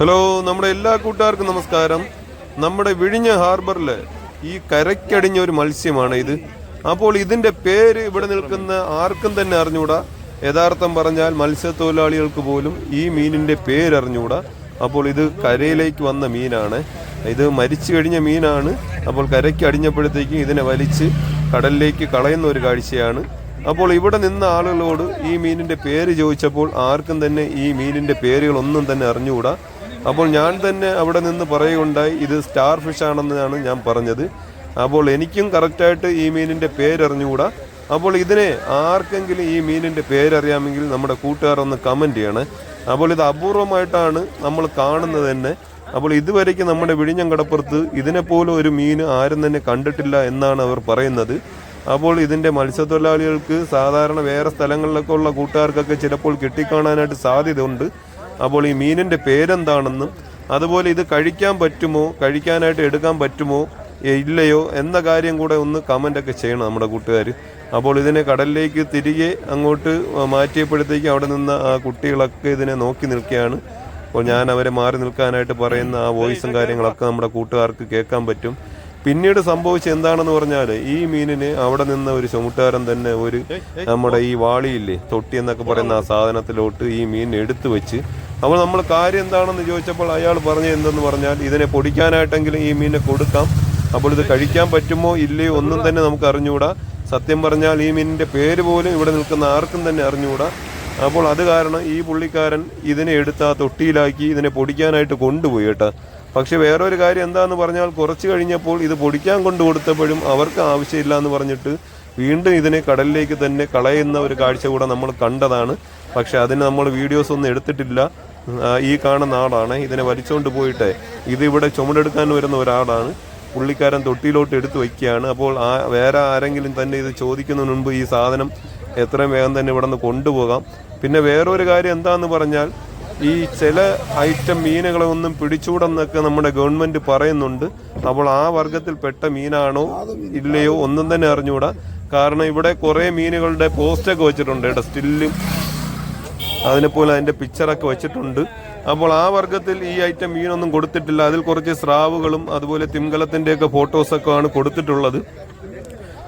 Hello നമ്മുടെ എല്ലാ കൂട്ടുകാർക്കും നമസ്കാരം. നമ്മുടെ വിഴിഞ്ഞ ഹാർബറിൽ ഈ കരയ്ക്കടിഞ്ഞ ഒരു മത്സ്യമാണ് ഇത്. അപ്പോൾ ഇതിന്റെ പേര് ഇവിടെ നിൽക്കുന്ന ആർക്കും തന്നെ അറിഞ്ഞൂടാ. യഥാർത്ഥം പറഞ്ഞാൽ മത്സ്യത്തൊഴിലാളികൾക്ക് പോലും ഈ മീനിന്റെ പേര് അറിഞ്ഞൂടാ. അപ്പോൾ ഇത് കരയിലേക്ക് വന്ന മീനാണ്. ഇത് മരിച്ചു കഴിഞ്ഞ മീനാണ്. അപ്പോൾ കരയ്ക്ക് അടിഞ്ഞപ്പോഴത്തേക്കും ഇതിനെ വലിച്ച് കടലിലേക്ക് കളയുന്ന ഒരു കാഴ്ചയാണ്. അപ്പോൾ ഇവിടെ നിന്ന ആളുകളോട് ഈ മീനിന്റെ പേര് ചോദിച്ചപ്പോൾ ആർക്കും തന്നെ ഈ മീനിന്റെ പേരുകളൊന്നും തന്നെ അറിഞ്ഞുകൂടാ. അപ്പോൾ ഞാൻ തന്നെ അവിടെ നിന്ന് പറയുകയുണ്ടായി ഇത് സ്റ്റാർ ഫിഷ് ആണെന്നാണ് ഞാൻ പറഞ്ഞത്. അപ്പോൾ എനിക്കും കറക്റ്റായിട്ട് ഈ മീനിന്റെ പേരറിഞ്ഞുകൂടാ. അപ്പോൾ ഇതിനെ ആർക്കെങ്കിലും ഈ മീനിന്റെ പേരറിയാമെങ്കിൽ നമ്മുടെ കൂട്ടുകാർ ഒന്ന് കമന്റ് ചെയ്യണേ. അപ്പോൾ ഇത് അപൂർവമായിട്ടാണ് നമ്മൾ കാണുന്നത് തന്നെ. അപ്പോൾ ഇതുവരേക്കും നമ്മുടെ വിഴിഞ്ഞം കടപ്പുറത്ത് ഇതിനെപ്പോലും ഒരു മീൻ ആരും തന്നെ കണ്ടിട്ടില്ല എന്നാണ് അവർ പറയുന്നത്. അപ്പോൾ ഇതിന്റെ മത്സ്യത്തൊഴിലാളികൾക്ക് സാധാരണ വേറെ സ്ഥലങ്ങളിലൊക്കെ ഉള്ള കൂട്ടുകാർക്കൊക്കെ ചിലപ്പോൾ കിട്ടിക്കാണാനായിട്ട് സാധ്യതയുണ്ട്. അപ്പോൾ ഈ മീനിന്റെ പേരെന്താണെന്നും അതുപോലെ ഇത് കഴിക്കാൻ പറ്റുമോ കഴിക്കാനായിട്ട് എടുക്കാൻ പറ്റുമോ ഇല്ലയോ എന്ന കാര്യം കൂടെ ഒന്ന് കമന്റൊക്കെ ചെയ്യണം നമ്മുടെ കൂട്ടുകാർ അപ്പോൾ ഇതിനെ കടലിലേക്ക് തിരികെ അങ്ങോട്ട് മാറ്റിയപ്പോഴത്തേക്ക് അവിടെ നിന്ന് ആ കുട്ടികളൊക്കെ ഇതിനെ നോക്കി നിൽക്കുകയാണ്. അപ്പോൾ ഞാൻ അവരെ മാറി നിൽക്കാനായിട്ട് പറയുന്ന ആ വോയിസും കാര്യങ്ങളൊക്കെ നമ്മുടെ കൂട്ടുകാർക്ക് കേൾക്കാൻ പറ്റും. പിന്നീട് സംഭവിച്ച എന്താണെന്ന് പറഞ്ഞാൽ ഈ മീനിന് അവിടെ നിന്ന് ഒരു ചുമട്ടുകാരൻ തന്നെ ഒരു നമ്മുടെ ഈ വാളിയില്ലേ തൊട്ടി എന്നൊക്കെ പറയുന്ന ആ സാധനത്തിലോട്ട് ഈ മീൻ എടുത്തു വെച്ച് അപ്പോൾ നമ്മൾ കാര്യം എന്താണെന്ന് ചോദിച്ചപ്പോൾ അയാൾ പറഞ്ഞ എന്തെന്ന് പറഞ്ഞാൽ ഇതിനെ പൊടിക്കാനായിട്ടെങ്കിലും ഈ മീനിനെ കൊടുക്കാം. അപ്പോൾ ഇത് കഴിക്കാൻ പറ്റുമോ ഇല്ലയോ ഒന്നും തന്നെ നമുക്ക് അറിഞ്ഞുകൂടാ. സത്യം പറഞ്ഞാൽ ഈ മീനിന്റെ പേര് പോലും ഇവിടെ നിൽക്കുന്ന ആർക്കും തന്നെ അറിഞ്ഞുകൂടാ. അപ്പോൾ അത് കാരണം ഈ പുള്ളിക്കാരൻ ഇതിനെ എടുത്ത് ആ തൊട്ടിയിലാക്കി ഇതിനെ പൊടിക്കാനായിട്ട് കൊണ്ടുപോയി കേട്ടോ. പക്ഷെ വേറൊരു കാര്യം എന്താന്ന് പറഞ്ഞാൽ കുറച്ച് കഴിഞ്ഞപ്പോൾ ഇത് പൊടിക്കാൻ കൊണ്ടു കൊടുത്തപ്പോഴും അവർക്ക് ആവശ്യമില്ല എന്ന് പറഞ്ഞിട്ട് വീണ്ടും ഇതിനെ കടലിലേക്ക് തന്നെ കളയുന്ന ഒരു കാഴ്ച കൂടെ നമ്മൾ കണ്ടതാണ്. പക്ഷെ അതിന് നമ്മൾ വീഡിയോസ് ഒന്നും എടുത്തിട്ടില്ല. ഈ കാണുന്ന ആളാണ്. ഇതിനെ വലിച്ചുകൊണ്ട് പോയിട്ട് ഇതിവിടെ ചുമടെടുക്കാൻ വരുന്ന ഒരാളാണ്. പുള്ളിക്കാരൻ തൊട്ടിയിലോട്ട് എടുത്തു വയ്ക്കുകയാണ്. അപ്പോൾ ആ വേറെ ആരെങ്കിലും തന്നെ ഇത് ചോദിക്കുന്നതിന് മുൻപ് ഈ സാധനം എത്രയും വേഗം തന്നെ ഇവിടെ നിന്ന് കൊണ്ടുപോകാം. പിന്നെ വേറൊരു കാര്യം എന്താണെന്ന് പറഞ്ഞാൽ ഈ ചില ഐറ്റം മീനുകളെ ഒന്നും പിടിച്ചൂടെന്നൊക്കെ നമ്മുടെ ഗവൺമെന്റ് പറയുന്നുണ്ട്. അപ്പോൾ ആ വർഗത്തിൽപ്പെട്ട മീനാണോ ഇല്ലയോ ഒന്നും തന്നെ അറിഞ്ഞുകൂടാ. കാരണം ഇവിടെ കുറേ മീനുകളുടെ പോസ്റ്റൊക്കെ വെച്ചിട്ടുണ്ട് ഇവിടെ സ്റ്റില്ലും. അതിനെപ്പോലെ അതിന്റെ പിക്ചറൊക്കെ വെച്ചിട്ടുണ്ട്. അപ്പോൾ ആ വർഗത്തിൽ ഈ ഐറ്റം മീനൊന്നും കൊടുത്തിട്ടില്ല. അതിൽ കുറച്ച് സ്രാവുകളും അതുപോലെ തിംഗലത്തിന്റെയൊക്കെ ഫോട്ടോസൊക്കെ ആണ് കൊടുത്തിട്ടുള്ളത്.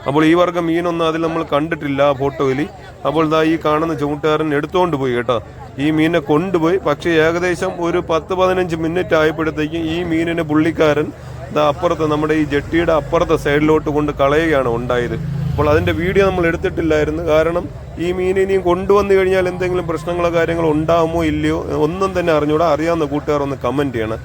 അപ്പോൾ ഈ വർഗം മീനൊന്നും അതിൽ നമ്മൾ കണ്ടിട്ടില്ല ആ ഫോട്ടോയിൽ. അപ്പോൾ ഇതാ ഈ കാണുന്ന ചൂണ്ടുകാരൻ എടുത്തുകൊണ്ട് പോയി കേട്ടോ. ഈ മീനിനെ കൊണ്ടുപോയി. പക്ഷേ ഏകദേശം ഒരു പത്ത് പതിനഞ്ച് മിനിറ്റ് ആയപ്പോഴത്തേക്കും ഈ മീനിനെ പുള്ളിക്കാരൻ ഇതാ അപ്പുറത്ത് നമ്മുടെ ഈ ജെട്ടിയുടെ അപ്പുറത്തെ സൈഡിലോട്ട് കൊണ്ട് കളയുകയാണ് ഉണ്ടായത്. അപ്പോൾ അതിന്റെ വീഡിയോ നമ്മൾ എടുത്തിട്ടില്ലായിരുന്നു. കാരണം ഈ മീൻ ഇനിയും കൊണ്ടുവന്നു കഴിഞ്ഞാൽ എന്തെങ്കിലും പ്രശ്നങ്ങളോ കാര്യങ്ങളോ ഉണ്ടാകുമോ ഇല്ലയോ ഒന്നും തന്നെ അറിഞ്ഞൂടാ അറിയാവുന്ന കൂട്ടുകാർ ഒന്ന് കമന്റ് ചെയ്യണം.